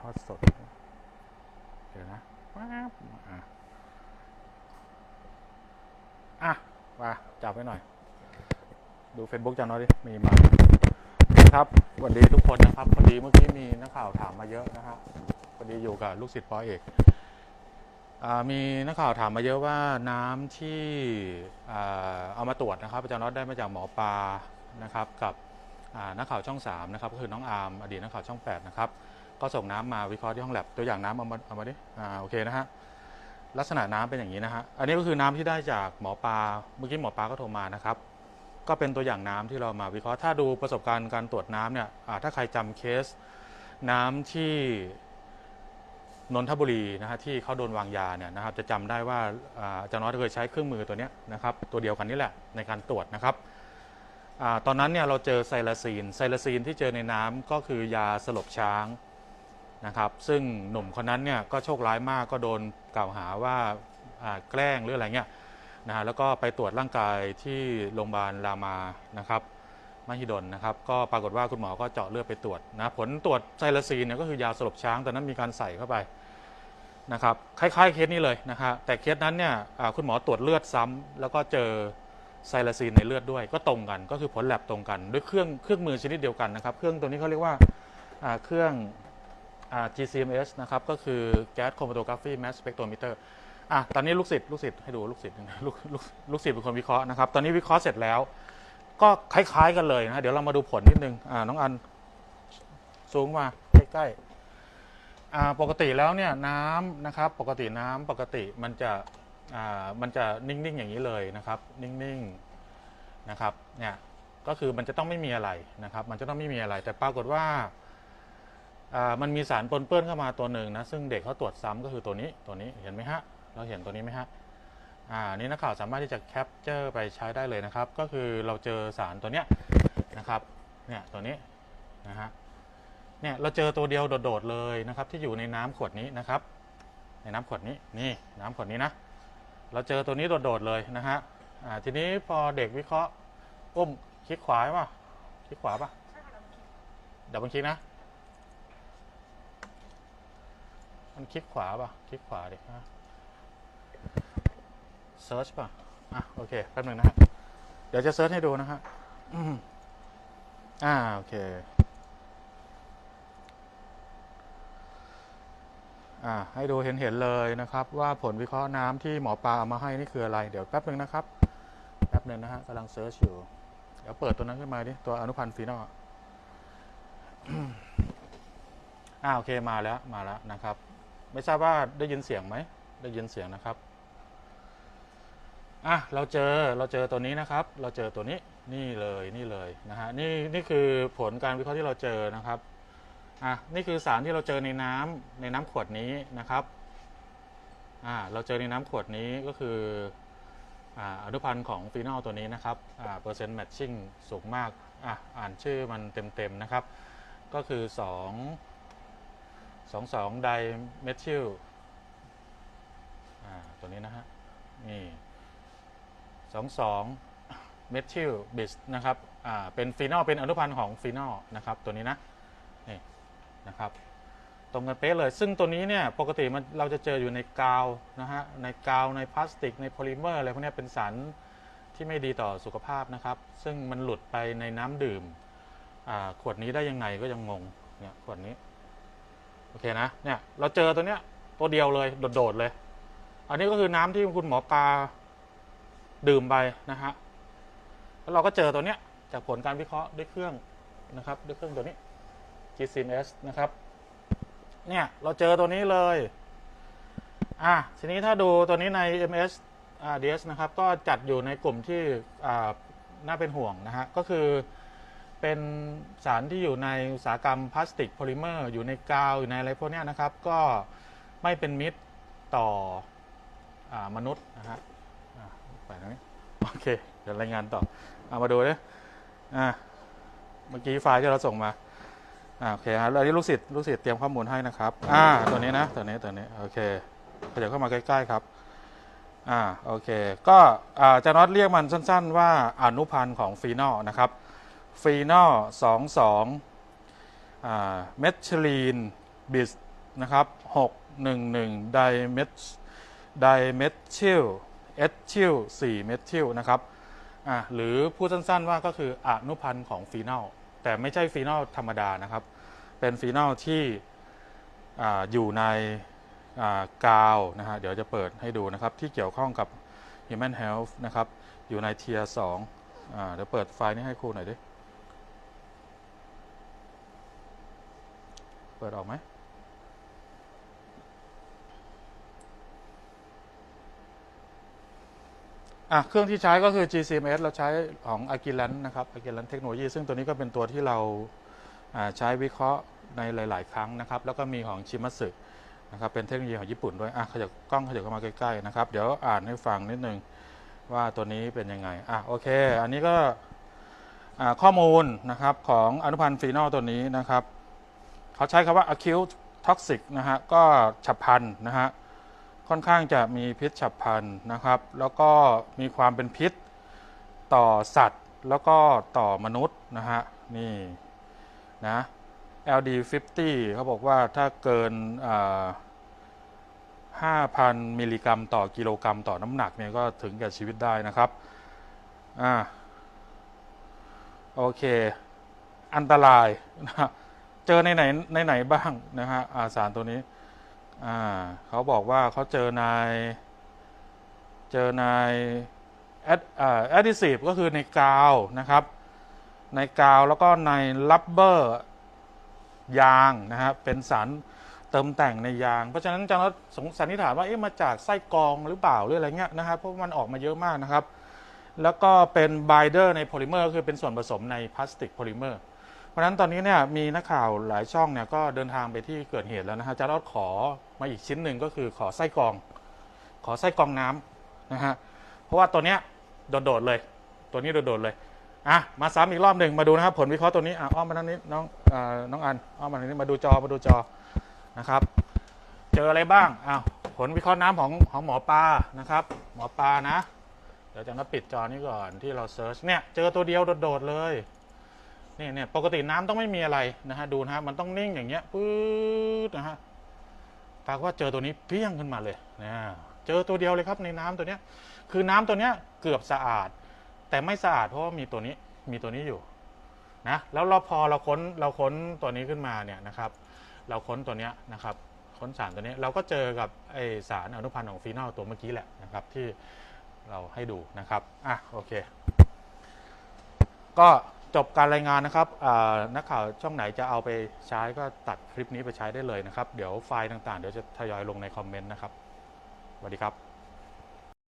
ทอดสด เดี๋ยวนะว้าบอะอะมาจับไว้หน่อย ดู Facebook จันน้อยดิ มีมาครับสวัสดีทุกคนนะครับพอดีเมื่อกี้มีนักข่าวถามมาเยอะนะครับพอดีอยู่กับลูกศิษย์ปอเอกอมีนักข่าวถามมาเยอะว่าน้ำที่เอามาตรวจนะครับอาจารย์น็อตได้มาจากหมอปลานะครับกับนักข่าวช่อง3นะครับก็คือน้องอาร์มอดีตนักข่าวช่อง8นะครับ ก็ส่งน้ำมาวิเคราะห์ที่ห้องแลบตัวอย่างน้ำเอามาเอามาดิอ่าโอเคนะฮะลักษณะน้ำเป็นอย่างนี้นะฮะอันนี้ก็คือน้ำที่ได้จากหมอปลาเมื่อกี้หมอปลาก็โทรมานะครับก็เป็นตัวอย่างน้ำที่เรามาวิเคราะห์ถ้าดูประสบการณ์การตรวจน้ำเนี่ยถ้าใครจำเคสน้ำที่นนทบุรีนะฮะที่เขาโดนวางยาเนี่ยนะครับจะจำได้ว่าอาจารย์น้อยเคยใช้เครื่องมือตัวนี้นะครับตัวเดียวกันนี่แหละในการตรวจนะครับอตอนนั้นเนี่ยเราเจอไซลาซีนไซลาซีนที่เจอในน้ำก็คือยาสลบช้าง นะครับ ซึ่งหนุ่มคนนั้นเนี่ยก็โชคร้ายมากก็โดนกล่าวหาว่าแกล้งหรืออะไรเงี้ยนะฮะแล้วก็ไปตรวจร่างกายที่โรงพยาบาลรามานะครับมหิดลนะครับ ก็ปรากฏว่าคุณหมอก็เจาะเลือดไปตรวจนะผลตรวจไซลาซีนเนี่ยก็คือยาสลบช้างแต่นั้นมีการใส่เข้าไปนะครับคล้ายๆเคสนี้เลยนะฮะแต่เคสนั้นเนี่ยคุณหมอตรวจเลือดซ้ำแล้วก็เจอไซลาซีนในเลือดด้วย ก็ตรงกันก็คือผลแลบตรงกัน ด้วยเครื่องเครื่องมือชนิดเดียวกันนะครับ เครื่องตัวนี้เขาเรียกว่าเครื่อง GCMS นะครับ ก็คือ Gas Chromatography Mass Spectrometer อะตอนนี้ลูกศิษย์ลูกศิษย์ให้ดูลูกศิษย์นะลูกลูกลูกศิษย์เป็นคนวิเคราะห์นะครับ ตอนนี้วิเคราะห์เสร็จแล้ว ก็คล้าย ๆ กันเลยนะ เดี๋ยวเรามาดูผลนิดนึง อ่า น้องอันซูมมาใกล้ๆ อ่า ปกติแล้วเนี่ยน้ำนะครับ ปกติน้ำปกติมันจะ อ่า มันจะนิ่ง ๆ อย่างนี้เลยนะครับ นิ่ง ๆ นะครับ เนี่ย ก็คือมันจะต้องไม่มีอะไรนะครับ มันจะต้องไม่มีอะไร แต่ปรากฏว่า มันมีสารปนเปื้อนเข้ามาตัวหนึ่งนะซึ่งเด็กเขาตรวจซ้ำก็คือตัวนี้ตัวนี้เห็นไหมฮะเราเห็นตัวนี้ไหมฮะอ่านี่นักข่าวสามารถที่จะแคปเจอร์ไปใช้ได้เลยนะครับ ก็คือเราเจอสารตัวเนี้ยนะครับเนี่ยตัวนี้นะฮะเนี่ยเราเจอตัวเดียวโดดๆเลยนะครับ ที่อยู่ในน้ำขวดนี้นะครับ ในน้ำขวดนี้นี่น้ำขวดนี้นะเราเจอตัวนี้โดดๆเลยนะฮะอ่าทีนี้พอเด็กวิเคราะห์อุ้มคลิกขวาป่ะคลิกขวาป่ะดับเบิลคลิกนะ มันคลิกขวาป่ะ คลิกขวาดิฮะเซิร์ชป่ะ อะ โอเค แป๊บหนึ่งนะฮะ เดี๋ยวจะเซิร์ชให้ดูนะฮะอ่า โอเค อ่า ให้ดูเห็นเห็นเลยนะครับ ว่าผลวิเคราะห์น้ำที่หมอปลาเอามาให้นี่คืออะไร เดี๋ยวแป๊บหนึ่งนะครับ แป๊บหนึ่งนะฮะกำลังเซิร์ชอยู่ เดี๋ยวเปิดตัวนั้นขึ้นมาดิ ตัวอนุพันธ์ฟีนอลอ่า โอเค มาแล้ว มาแล้วนะครับ ไม่ทราบว่าได้ยินเสียงไหม ได้ยินเสียงนะครับอะเราเจอเราเจอตัวนี้นะครับ เราเจอตัวนี้นี่เลยนี่เลยนะฮะนี่นี่คือผลการวิเคราะห์ที่เราเจอนะครับอะนี่คือสารที่เราเจอในน้ำในน้ำขวดนี้นะครับอ่าเราเจอในน้ำขวดนี้ก็คืออ่าอนุพันธ์ของฟีนอลตัวนี้นะครับอ่าเปอร์เซ็นต์แมทชิ่งสูงมากอะอ่านชื่อมันเต็มๆนะครับ ก็คือส องสองสองไดเมทิลตัวนี้นะฮะ นี่สองสองเมทิลบิสนะครับอ่าเป็นฟีนอลเป็นอนุพันธ์ของฟีนอลนะครับตัวนี้นะ นี่นะครับตรงกันเป๊ะเลย ซึ่งตัวนี้เนี่ยปกติมันเราจะเจออยู่ในกาวนะฮะ ในกาว ในพลาสติก ในโพลิเมอร์อะไรพวกนี้เป็นสารที่ไม่ดีต่อสุขภาพนะครับ ซึ่งมันหลุดไปในน้ำดื่มขวดนี้ได้ยังไงก็ยังงง เนี่ยขวดนี้ โอเคนะเนี่ยเราเจอตัวเนี้ยตัวเดียวเลยโดดๆเลย อันนี้ก็คือน้ำที่คุณหมอปลาดื่มไปนะฮะแล้วเราก็เจอตัวเนี้ยจากผลการวิเคราะห์ด้วยเครื่องนะครับด้วยเครื่องตัวนี้ GCMS นะครับเนี่ยเราเจอตัวนี้เลยอะทีนี้ถ้าดูตัวนี้ใน MS อ่า DS นะครับก็จัดอยู่ในกลุ่มที่อ่าน่าเป็นห่วงนะฮะก็คือ เป็นสารที่อยู่ในอุตสาหกรรมพลาสติกโพลิเมอร์อยู่ในกาว อยู่ในอะไรพวกเนี้ยนะครับ ก็ไม่เป็นมิตรต่ออมนุษย์นะฮะไปตรงนี้โอเค เดี๋ยวรายงานต่อเอามาดูเลยอะเมื่อกี้ไฟล์ที่เราส่งมาอ่าโอเคฮะแล้วอันนี้ลูกศิษย์ลูกศิษย์เตรียมข้อมูลให้นะครับอ่าตัวนี้นะตัวนี้ตัวนี้โอเคเดี๋ยวเข้ามาใกล้ๆครับอ่าโอเค ก็อ่าจะน็อตเรียกมันสั้น ๆ ว่าอนุพันธ์ของฟีนอลนะครับ ฟีนอลสองสองเมทิลีนบิสนะครับ611 dimet dimethyl เอทิล4เมทิลนะครับหรือพูดสั้นๆว่าก็คืออนุพันธ์ของฟีนอลแต่ไม่ใช่ฟีนอลธรรมดานะครับ เป็นฟีนอลที่ออยู่ในกาวนะฮะเดี๋ยวจะเปิดให้ดูนะครับ ที่เกี่ยวข้องกับ Human Health นะครับ อยู่ในเทียร์สองเดี๋ยวเปิดไฟล์นี้ให้ครูหน่อยดิ ปิดออกไหมอะเครื่องที่ใช้ก็คือ GCMS เราใช้ของ a g i l a n นะครับ a g i l a n เทคโนโลยีซึ่งตัวนี้ก็เป็นตัวที่เราาใช้วิเคราะห์ในหลาย ๆ ครั้งนะครับ แล้วก็มีของชิมัสึนะครับ เป็นเทคโนโลยีของญี่ปุ่นด้วย อะขยับกล้องขยับเข้ามาใกล้ ๆ นะครับ เดี๋ยวอ่านให้ฟังนิดนึงว่าตัวนี้เป็นยังไง อะโอเค อันนี้ก็ข้อมูลนะครับของอนุพันธ์ฟีนอลตัวนี้นะครับ เขาใช้คำว่า acute toxic นะฮะก็ฉับพลันนะฮะค่อนข้างจะมีพิษฉับพลันนะครับ แล้วก็มีความเป็นพิษต่อสัตว์ แล้วก็ต่อมนุษย์นะฮะนี่นะ LD 50 เขาบอกว่าถ้าเกินอ่า5,000 มิลลิกรัมต่อกิโลกรัมต่อน้ำหนักเนี่ยก็ถึงแก่ชีวิตได้นะครับอ่าโอเค อันตรายนะฮะ เจอในไหนในไหนบ้างนะฮะอาสารตัวนี้อ่าเขาบอกว่าเขาเจอในเจอในแอดแอดดิซีฟก็คือในกาวนะครับ ในกาวแล้วก็ในลับเบอร์ยางนะครับเป็นสารเติมแต่งในยาง เพราะฉะนั้นอาจารย์สงสันนิษฐานว่าเอ๊ะมาจากไส้กรองหรือเปล่าหรืออะไรเงี้ยนะครับเพราะมันออกมาเยอะมากนะครับ แล้วก็เป็นไบเดอร์ในโพลิเมอร์คือเป็นส่วนผสมในพลาสติกโพลิเมอร์ เพราะฉะนั้นตอนนี้เนี่ยมีนักข่าวหลายช่องเนี่ยก็เดินทางไปที่เกิดเหตุแล้วนะฮะจารอดขอมาอีกชิ้นหนึ่งก็คือขอไส้กรอง ขอไส้กรองน้ำนะฮะเพราะว่าตัวเนี้ยโดดๆเลย ตัวนี้โดดๆเลยอะมาซ้ำอีกรอบหนึ่งมาดูนะครับผลวิเคราะห์ตัวนี้อะอ้อมมาทางนี้น้องอ่าน้องอันอ้อมมาทางนี้มาดูจอมาดูจอนะครับ เจออะไรบ้างอ้าวผลวิเคราะห์น้ำของของหมอปลานะครับ หมอปลานะเดี๋ยวจะมาปิดจอนี้ก่อนที่เราเซิร์ชเนี่ยเจอตัวเดียวโดดๆเลย นี่เนี่ยปกติน้ำต้องไม่มีอะไรนะฮะดูนะฮะมันต้องนิ่งอย่างเงี้ยปื๊ดนะฮะปรากฏว่าเจอตัวนี้เพี้ยงขึ้นมาเลยนะเจอตัวเดียวเลยครับในน้ำตัวเนี้ย คือน้ำตัวเนี้ยเกือบสะอาด แต่ไม่สะอาดเพราะว่ามีตัวนี้มีตัวนี้อยู่นะแล้วเราพอเราค้นเราค้นตัวนี้ขึ้นมาเนี่ยนะครับ เราค้นตัวเนี้ยนะครับค้นสารตัวนี้เราก็เจอกับไอสารอนุพันธ์ของฟีนอลตัวเมื่อกี้แหละนะครับที่เราให้ดูนะครับอะโอเค ก็ จบการรายงานนะครับนักข่าวช่องไหนจะเอาไปใช้ก็ตัดคลิปนี้ไปใช้ได้เลยนะครับ เดี๋ยวไฟล์ต่างๆ เดี๋ยวจะทยอยลงในคอมเมนต์นะครับสวัสดีครับ